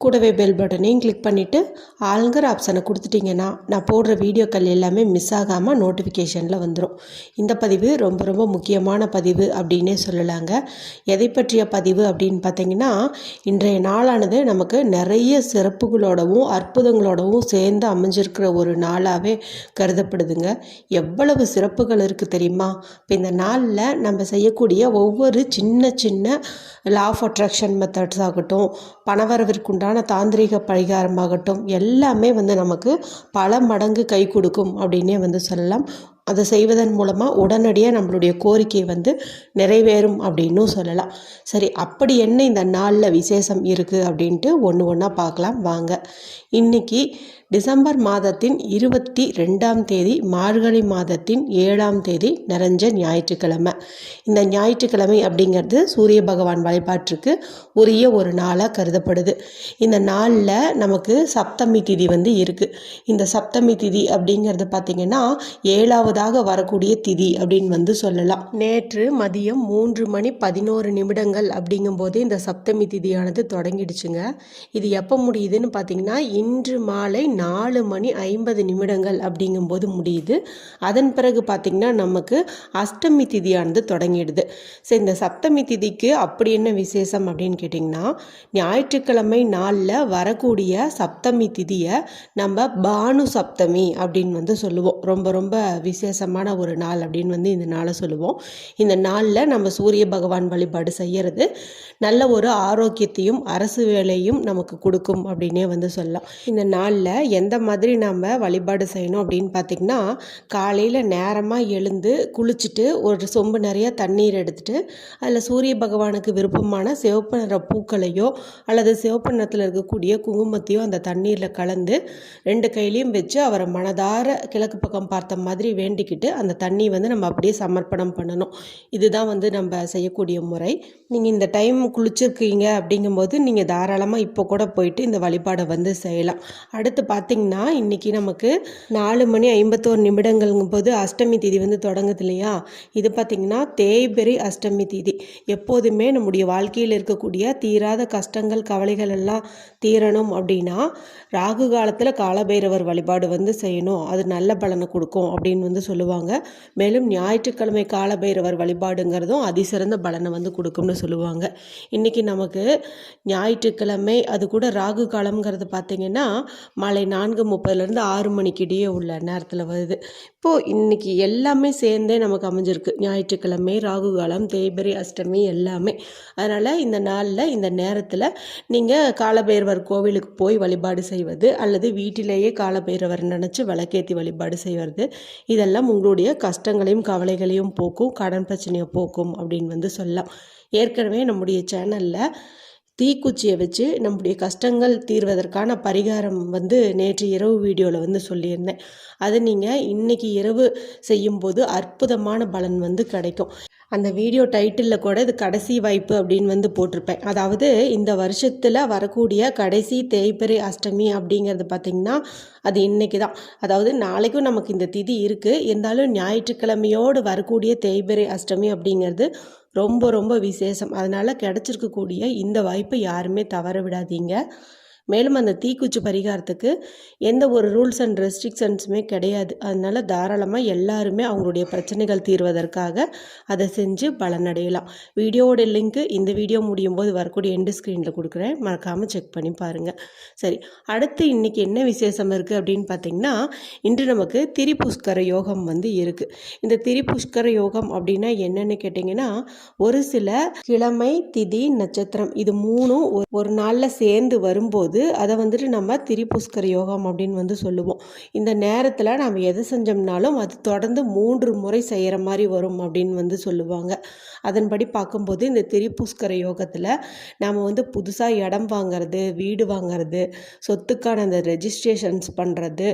கூடவே பெல் பட்டனையும் கிளிக் பண்ணிவிட்டு ஆளுங்கிற ஆப்ஷனை கொடுத்துட்டிங்கன்னா நான் போடுற வீடியோக்கள் எல்லாமே மிஸ் ஆகாமல் நோட்டிஃபிகேஷனில் வந்துடும் இந்த பதிவு ரொம்ப ரொம்ப முக்கியமான பதிவு அப்படின்னே சொல்லலாங்க. எதை பற்றிய பதிவு அப்படின்னு பார்த்தீங்கன்னா இன்றைய நாளானது நமக்கு நிறைய சிறப்புகளோடவும் அற்புதங்களோடவும் சேர்ந்து அமைஞ்சிருக்கிற ஒரு நாளாகவே கருதப்படுதுங்க. எவ்வளவு சிறப்புகள் இருக்குது தெரியுமா? இப்போ இந்த நாளில் நம்ம செய்யக்கூடிய ஒவ்வொரு சின்ன சின்ன லா ஆஃப் அட்ராக்ஷன் மெத்தட்ஸ் ஆகட்டும் பணவரவிற்குண்டான தாந்திரிக பரிகாரமாகட்டும் எல்லாமே வந்து நமக்கு பல மடங்கு கை கொடுக்கும் அப்படின்னே வந்து சொல்லலாம். அதை செய்வதன் மூலமாக உடனடியாக நம்மளுடைய கோரிக்கை வந்து நிறைவேறும் அப்படின்னும் சொல்லலாம். சரி அப்படி என்ன இந்த நாளில் விசேஷம் இருக்குது அப்படின்ட்டு ஒன்று ஒன்றா பார்க்கலாம். வாங்க. இன்றைக்கி டிசம்பர் மாதத்தின் இருபத்தி ரெண்டாம் தேதி மார்கழி மாதத்தின் ஏழாம் தேதி நிறைஞ்ச ஞாயிற்றுக்கிழமை. இந்த ஞாயிற்றுக்கிழமை அப்படிங்கிறது சூரிய பகவான் வழிபாட்டிற்கு உரிய ஒரு நாளாக கருதப்படுது. இந்த நாளில் நமக்கு சப்தமி திதி வந்து இருக்குது இந்த சப்தமி திதி அப்படிங்கிறது பார்த்திங்கன்னா ஏழாவது ஏழாவதாக வரக்கூடிய திதி அப்படின்னு வந்து சொல்லலாம். நேற்று மதியம் மூன்று மணி பதினோரு நிமிடங்கள் அப்படிங்கும்போது இந்த சப்தமி திதியானது தொடங்கிடுச்சுங்க. இது எப்போ முடியுதுன்னு பார்த்தீங்கன்னா இன்று மாலை நாலு மணி ஐம்பது நிமிடங்கள் அப்படிங்கும்போது முடியுது. அதன் பிறகு பார்த்திங்கன்னா நமக்கு அஷ்டமி திதியானது தொடங்கிடுது. சரி இந்த சப்தமி திதிக்கு அப்படி என்ன விசேஷம் அப்படின்னு கேட்டிங்கன்னா ஞாயிற்றுக்கிழமை நாளில் வரக்கூடிய சப்தமி திதியை நம்ம பானு சப்தமி அப்படின்னு வந்து சொல்லுவோம். ரொம்ப ரொம்ப விசேஷம். விசேஷமான ஒரு நாள் அப்படின்னு வந்து இந்த நாளை சொல்லுவோம். இந்த நாளில் நம்ம சூரிய பகவான் வழிபாடு செய்கிறது நல்ல ஒரு ஆரோக்கியத்தையும் அரசு வேலையும் நமக்கு கொடுக்கும் அப்படின்னே வந்து சொல்லலாம். இந்த நாளில் எந்த மாதிரி நம்ம வழிபாடு செய்யணும் அப்படின்னு பார்த்திங்கன்னா காலையில் நேரமாக எழுந்து குளிச்சுட்டு ஒரு சொம்பு நிறைய தண்ணீர் எடுத்துகிட்டு அதில் சூரிய பகவானுக்கு விருப்பமான சிவப்பு நிற பூக்களையோ அல்லது சிவப்பு நிறத்தில் இருக்கக்கூடிய குங்குமத்தையோ அந்த தண்ணீரில் கலந்து ரெண்டு கையிலையும் வச்சு அவரை மனதார கிழக்கு பக்கம் பார்த்த மாதிரி வேண்டிக்கிட்டு அந்த தண்ணி வந்து நம்ம அப்படியே சமர்ப்பணம் பண்ணணும். இதுதான் வந்து நம்ம செய்யக்கூடிய முறை. நீங்கள் இந்த டைம் குளிச்சிருக்கீங்க அப்படிங்கும்போது நீங்கள் தாராளமாக இப்போ கூட போயிட்டு இந்த வழிபாடை வந்து செய்யலாம். அடுத்து பார்த்திங்கன்னா இன்றைக்கி நமக்கு நாலு மணி ஐம்பத்தோரு நிமிடங்கள்ங்கும் போது அஷ்டமி தேதி வந்து தொடங்குது இல்லையா? இது பார்த்திங்கன்னா தேய்பெரி அஷ்டமி தேதி. எப்போதுமே நம்முடைய வாழ்க்கையில் இருக்கக்கூடிய தீராத கஷ்டங்கள் கவலைகள் எல்லாம் தீரணும் அப்படின்னா ராகு காலத்தில் காலபைரவர் வழிபாடு வந்து செய்யணும். அது நல்ல பலனை கொடுக்கும் அப்படின்னு வந்து சொல்லுவாங்க. மேலும் ஞாயிற்றுக்கிழமை காலபைரவர் வழிபாடுங்கிறதும் அதிசிறந்த பலனை வந்து கொடுக்கும்னு சொல்லுவாங்க. இன்றைக்கி நமக்கு ஞாயிற்றுக்கிழமை அது கூட ராகு காலம்ங்கிறது பார்த்திங்கன்னா மாலை நான்கு முப்பதுலேருந்து ஆறு மணிக்கு இடையே உள்ள நேரத்தில் வருது. இப்போது இன்றைக்கி எல்லாமே சேர்ந்தே நமக்கு அமைஞ்சிருக்கு. ஞாயிற்றுக்கிழமை ராகு காலம் தேய்பரி அஷ்டமி எல்லாமே. அதனால் இந்த நாளில் இந்த நேரத்தில் நீங்கள் காலபைரவர் கோவிலுக்கு போய் வழிபாடு செய்வது அல்லது வீட்டிலேயே காலபைரவர் நினச்சி விளக்கேற்றி வழிபாடு செய்வது இதெல்லாம் உங்களுடைய கஷ்டங்களையும் கவலைகளையும் போக்கும் கடன் பிரச்சனையை போக்கும் அப்படின்னு வந்து சொல்லலாம். ஏற்கனவே நம்முடைய சேனலில் தீக்குச்சியை வச்சு நம்முடைய கஷ்டங்கள் தீர்வதற்கான பரிகாரம் வந்து நேற்று இரவு வீடியோவில் வந்து சொல்லியிருந்தேன். அதை நீங்கள் இன்றைக்கி இரவு செய்யும்போது அற்புதமான பலன் வந்து கிடைக்கும். அந்த வீடியோ டைட்டிலில் கூட இது கடைசி வாய்ப்பு அப்படின்னு வந்து போட்டிருப்பேன். அதாவது இந்த வருஷத்தில் வரக்கூடிய கடைசி தேய்பிறை அஷ்டமி அப்படிங்கிறது பார்த்திங்கன்னா அது இன்றைக்கி தான் அதாவது நாளைக்கும் நமக்கு இந்த திதி இருக்குது இருந்தாலும் ஞாயிற்றுக்கிழமையோடு வரக்கூடிய தேய்பிறை அஷ்டமி அப்படிங்கிறது ரொம்ப ரொம்ப விசேஷம். அதனால் கிடச்சிருக்கக்கூடிய இந்த வாய்ப்பை யாருமே தவற விடாதீங்க. மேலும் அந்த தீக்குச்சி பரிகாரத்துக்கு எந்த ஒரு ரூல்ஸ் அண்ட் ரெஸ்ட்ரிக்ஷன்ஸுமே கிடையாது. அதனால் தாராளமாக எல்லாருமே அவங்களுடைய பிரச்சனைகள் தீர்வதற்காக அதை செஞ்சு பலனடையலாம் வீடியோவோட லிங்க்கு இந்த வீடியோ முடியும் போது வரக்கூடிய எண்டு ஸ்க்ரீனில் கொடுக்குறேன். மறக்காமல் செக் பண்ணி பாருங்கள் சரி அடுத்து இன்றைக்கி என்ன விசேஷம் இருக்குது அப்படின்னு பார்த்தீங்கன்னா இன்று நமக்கு திரிபுஷ்கர யோகம் வந்து இருக்குது இந்த திரிபுஷ்கர யோகம் அப்படின்னா என்னென்னு கேட்டிங்கன்னா ஒரு சில கிழமை திதி நட்சத்திரம் இது மூணும் ஒரு நாளில் சேர்ந்து வரும்போது போது அதை வந்துட்டு நம்ம திரிபுஷ்கர யோகம் அப்படின்னு வந்து சொல்லுவோம். இந்த நேரத்தில் நம்ம எது செஞ்சோம்னாலும் அது தொடர்ந்து மூன்று முறை செய்கிற மாதிரி வரும் அப்படின்னு வந்து சொல்லுவாங்க. அதன்படி பார்க்கும்போது இந்த திரிபுஷ்கர யோகத்தில் நாம் வந்து புதுசாக இடம் வாங்கிறது வீடு வாங்கிறது சொத்துக்கான அந்த ரெஜிஸ்ட்ரேஷன்ஸ் பண்ணுறது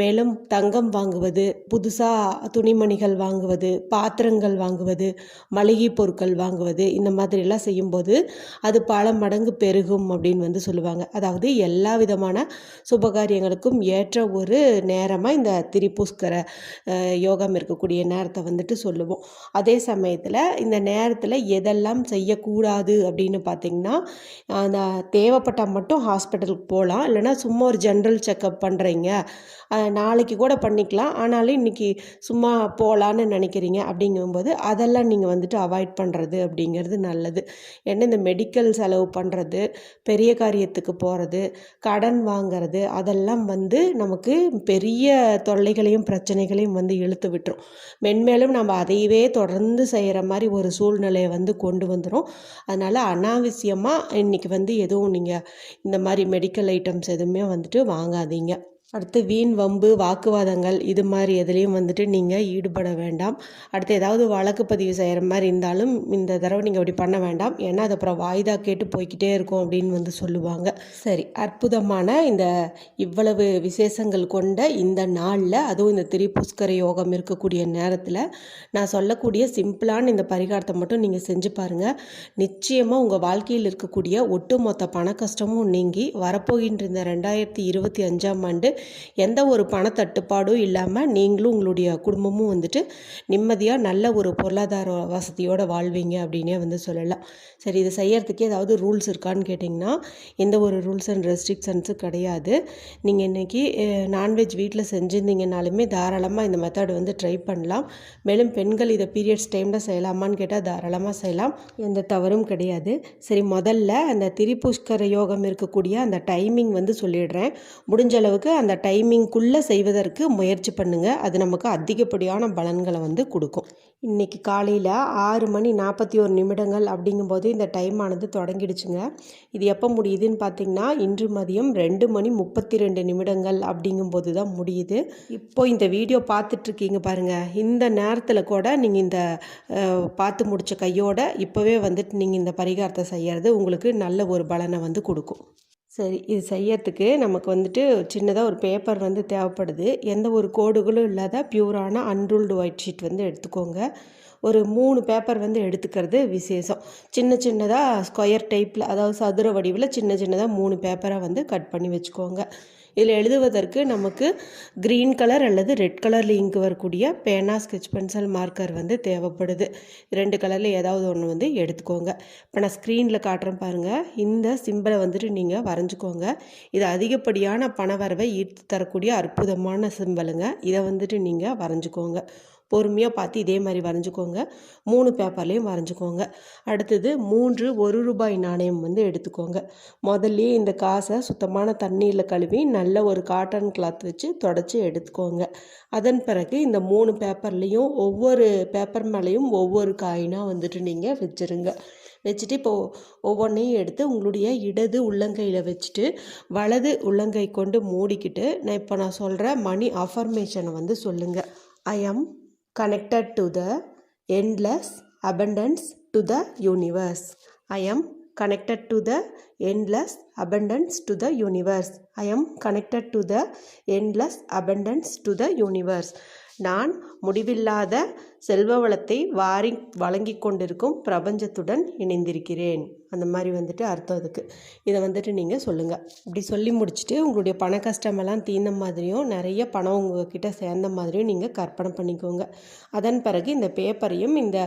மேலும் தங்கம் வாங்குவது புதுசாக துணிமணிகள் வாங்குவது பாத்திரங்கள் வாங்குவது மளிகை பொருட்கள் வாங்குவது இந்த மாதிரிலாம் செய்யும்போது அது பல மடங்கு பெருகும் அப்படின்னு வந்து சொல்லுவாங்க. அதாவது அதாவது எல்லா விதமான சுபகாரியங்களுக்கும் ஏற்ற ஒரு நேரமாக இந்த திரிபுஷ்கர யோகம் இருக்கக்கூடிய நேரத்தை வந்துட்டு சொல்லுவோம். அதே சமயத்தில் இந்த நேரத்தில் எதெல்லாம் செய்யக்கூடாது அப்படின்னு பார்த்தீங்கன்னா அந்த தேவைப்பட்டால் மட்டும் ஹாஸ்பிட்டலுக்கு போகலாம் இல்லைன்னா சும்மா ஒரு ஜென்ரல் செக்கப் பண்ணுறீங்க நாளைக்கு கூட பண்ணிக்கலாம். ஆனாலும் இன்றைக்கி சும்மா போகலான்னு நினைக்கிறீங்க அப்படிங்கும்போது அதெல்லாம் நீங்கள் வந்துட்டு அவாய்ட் பண்ணுறது அப்படிங்கிறது நல்லது. ஏன்னா இந்த மெடிக்கல் செலவு பண்ணுறது பெரிய காரியத்துக்கு போகிறது கடன் வாங்குறது அதெல்லாம் வந்து நமக்கு பெரிய தொல்லைகளையும் பிரச்சனைகளையும் வந்து இழுத்து விட்டுரும். மென்மேலும் நம்ம அதையவே தொடர்ந்து செய்கிற மாதிரி ஒரு சூழ்நிலையை வந்து கொண்டு வந்துடும் அதனால் அனாவசியமாக இன்றைக்கி வந்து எதுவும் நீங்கள் இந்த மாதிரி மெடிக்கல் ஐட்டம்ஸ் எதுவுமே வந்துட்டு வாங்காதீங்க. அடுத்து வீண் வம்பு வாக்குவாதங்கள் இது மாதிரி எதுலேயும் வந்துட்டு நீங்கள் ஈடுபட வேண்டாம். அடுத்து ஏதாவது வழக்கு பதிவு செய்கிற மாதிரி இருந்தாலும் இந்த தடவை நீங்கள் அப்படி பண்ண வேண்டாம். ஏன்னா அது அப்புறம் வாய்தா கேட்டு போய்க்கிட்டே இருக்கும் அப்படின்னு வந்து சொல்லுவாங்க. சரி அற்புதமான இந்த இவ்வளவு விசேஷங்கள் கொண்ட இந்த நாளில் அதுவும் இந்த திரிபுஷ்கர யோகம் இருக்கக்கூடிய நேரத்தில் நான் சொல்லக்கூடிய சிம்பிளான இந்த பரிகாரத்தை மட்டும் நீங்கள் செஞ்சு பாருங்கள் நிச்சயமாக உங்கள் வாழ்க்கையில் இருக்கக்கூடிய ஒட்டுமொத்த பண கஷ்டமும் நீங்கி வரப்போகின்ற இந்த ரெண்டாயிரத்தி இருபத்தி அஞ்சாம் ஆண்டு எந்த ஒரு பணத்தட்டுப்பாடும் இல்லாமல் நீங்களும் உங்களுடைய குடும்பமும் வந்துட்டு நிம்மதியாக நல்ல ஒரு பொருளாதார வசதியோடு வாழ்வீங்க அப்படின்னே வந்து சொல்லலாம். சரி இது செய்யறதுக்கே ஏதாவது ரூல்ஸ் இருக்கான்னு கேட்டிங்கன்னா எந்த ஒரு ரூல்ஸ் அண்ட் ரெஸ்ட்ரிக்ஷன்ஸும் கிடையாது. நீங்கள் இன்றைக்கி நான்வெஜ் வீட்டில் செஞ்சுருந்தீங்கனாலுமே தாராளமாக இந்த மெத்தட் வந்து ட்ரை பண்ணலாம். மேலும் பெண்கள் இதை பீரியட்ஸ் டைமில் செய்யலாமான்னு கேட்டால் தாராளமாக செய்யலாம். எந்த தவறும் கிடையாது. சரி முதல்ல அந்த திரிபுஷ்கர யோகம் இருக்கக்கூடிய அந்த டைமிங் வந்து சொல்லிடுறேன். முடிஞ்ச அளவுக்கு அந்த அந்த டைமிங்குள்ளே செய்வதற்கு முயற்சி பண்ணுங்கள் அது நமக்கு அதிகப்படியான பலன்களை வந்து கொடுக்கும். இன்றைக்கி காலையில் ஆறு மணி நாற்பத்தி ஒரு நிமிடங்கள் அப்படிங்கும்போது இந்த டைம் ஆனது தொடங்கிடுச்சுங்க. இது எப்போ முடியுதுன்னு பார்த்தீங்கன்னா இன்று மதியம் ரெண்டு மணி முப்பத்தி ரெண்டு நிமிடங்கள் அப்படிங்கும்போது தான் முடியுது. இப்போ இந்த வீடியோ பார்த்துட்ருக்கீங்க பாருங்கள் இந்த நேரத்தில் கூட நீங்கள் இந்த பார்த்து முடித்த கையோட இப்போவே வந்துட்டு நீங்கள் இந்த பரிகாரத்தை செய்கிறது உங்களுக்கு நல்ல ஒரு பலனை வந்து கொடுக்கும். சரி இது செய்யறதுக்கு நமக்கு வந்துட்டு சின்னதாக ஒரு பேப்பர் வந்து தேவைப்படுது. எந்த ஒரு கோடுகளும் இல்லாத பியூரான அன்ரூல்டு ஒயிட் ஷீட் வந்து எடுத்துக்கோங்க. ஒரு மூணு பேப்பர் வந்து எடுத்துக்கிறது விசேஷம். சின்ன சின்னதாக ஸ்கொயர் டைப்பில் அதாவது சதுர வடிவில் சின்ன சின்னதாக மூணு பேப்பரை வந்து கட் பண்ணி வச்சுக்கோங்க. இதில் எழுதுவதற்கு நமக்கு க்ரீன் கலர் அல்லது ரெட் கலரில் இங்கு வரக்கூடிய பேனா ஸ்கெட்ச் பென்சில் மார்க்கர் வந்து தேவைப்படுது. ரெண்டு கலரில் ஏதாவது ஒன்று வந்து எடுத்துக்கோங்க. இப்போ நான் ஸ்க்ரீனில் காட்டுறேன் பாருங்கள் இந்த சிம்பிளை வந்துட்டு நீங்கள் வரைஞ்சிக்கோங்க. இது அதிகப்படியான பணவரவை ஈர்த்து தரக்கூடிய அற்புதமான சிம்பிளுங்க இதை வந்துட்டு நீங்கள் வரைஞ்சிக்கோங்க. பொறுமையாக பார்த்து இதே மாதிரி வரைஞ்சிக்கோங்க. மூணு பேப்பர்லேயும் வரைஞ்சிக்கோங்க. அடுத்தது மூன்று ஒரு ரூபாய் நாணயம் வந்து எடுத்துக்கோங்க. முதல்ல இந்த காசை சுத்தமான தண்ணீரில் கழுவி நல்ல ஒரு காட்டன் கிளாத் வச்சு தொடச்சி எடுத்துக்கோங்க. அதன் பிறகு இந்த மூணு பேப்பர்லேயும் ஒவ்வொரு பேப்பர் மேலேயும் ஒவ்வொரு காயினாக வந்துட்டு நீங்கள் வச்சுருங்க. வச்சுட்டு இப்போது ஒவ்வொன்றையும் எடுத்து உங்களுடைய இடது உள்ளங்கையில் வச்சுட்டு வலது உள்ளங்கை கொண்டு மூடிக்கிட்டு நான் இப்போ நான் சொல்கிற மணி அஃபர்மேஷனை வந்து சொல்லுங்கள் I am connected to the endless abundance to the universe. I am connected to the endless abundance to the universe. I am connected to the endless abundance to the universe. நான் முடிவில்லாத செல்வ வளத்தை வாரி வழங்கி கொண்டிருக்கும் பிரபஞ்சத்துடன் இணைந்திருக்கிறேன். அந்த மாதிரி வந்துட்டு அர்த்தம் அதுக்கு. இதை வந்துட்டு நீங்கள் சொல்லுங்கள் இப்படி சொல்லி முடிச்சுட்டு உங்களுடைய பண கஷ்டமெல்லாம் தீர்ந்த மாதிரியும் நிறைய பணம் உங்ககிட்ட சேர்ந்த மாதிரியும் நீங்கள் கற்பனை பண்ணிக்கோங்க. அதன் பிறகு இந்த பேப்பரையும் இந்த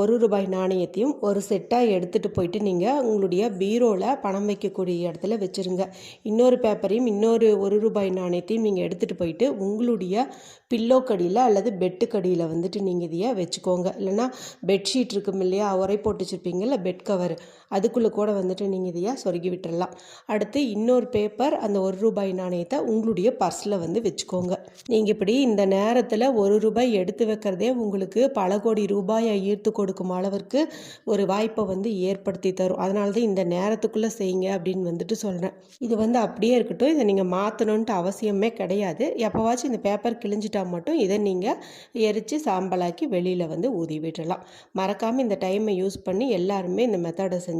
ஒரு ரூபாய் நாணயத்தையும் ஒரு செட்டாக எடுத்துகிட்டு போயிட்டு நீங்கள் உங்களுடைய பீரோவில் பணம் வைக்கக்கூடிய இடத்துல வச்சுருங்க. இன்னொரு பேப்பரையும் இன்னொரு ஒரு ரூபாய் நாணயத்தையும் நீங்கள் எடுத்துகிட்டு போயிட்டு உங்களுடைய பில்லோ கடியில் அல்லது பெட்டு கடியில் வந்துட்டு நீங்கள் இதையே வச்சுக்கோங்க. இல்லைன்னா பெட்ஷீட் இருக்கும் இல்லையா? உரை போட்டு வச்சுருப்பீங்கல்ல பெட் கவர் அதுக்குள்ளே கூட வந்துட்டு நீங்கள் இதையாக சொருகி விட்டுறலாம். அடுத்து இன்னொரு பேப்பர் அந்த ஒரு ரூபாய் நாணயத்தை உங்களுடைய பர்ஸில் வந்து வச்சுக்கோங்க. நீங்கள் இப்படி இந்த நேரத்தில் ஒரு ரூபாய் எடுத்து வைக்கிறதே உங்களுக்கு பல கோடி ரூபாயை ஈர்த்து கொடுக்கும் அளவிற்கு ஒரு வாய்ப்பை வந்து ஏற்படுத்தி தரும். அதனால தான் இந்த நேரத்துக்குள்ளே செய்யுங்க அப்படின்னு வந்துட்டு சொல்கிறேன் இது வந்து அப்படியே இருக்கட்டும். இதை நீங்கள் மாற்றணுன்ட்டு அவசியமே கிடையாது. எப்போவாச்சும் இந்த பேப்பர் கிழிஞ்சிட்டா மட்டும் இதை நீங்கள் எரித்து சாம்பலாக்கி வெளியில் வந்து ஊதி விட்டுறலாம். மறக்காமல் இந்த டைமை யூஸ் பண்ணி எல்லாருமே இந்த மெத்தடை செஞ்சு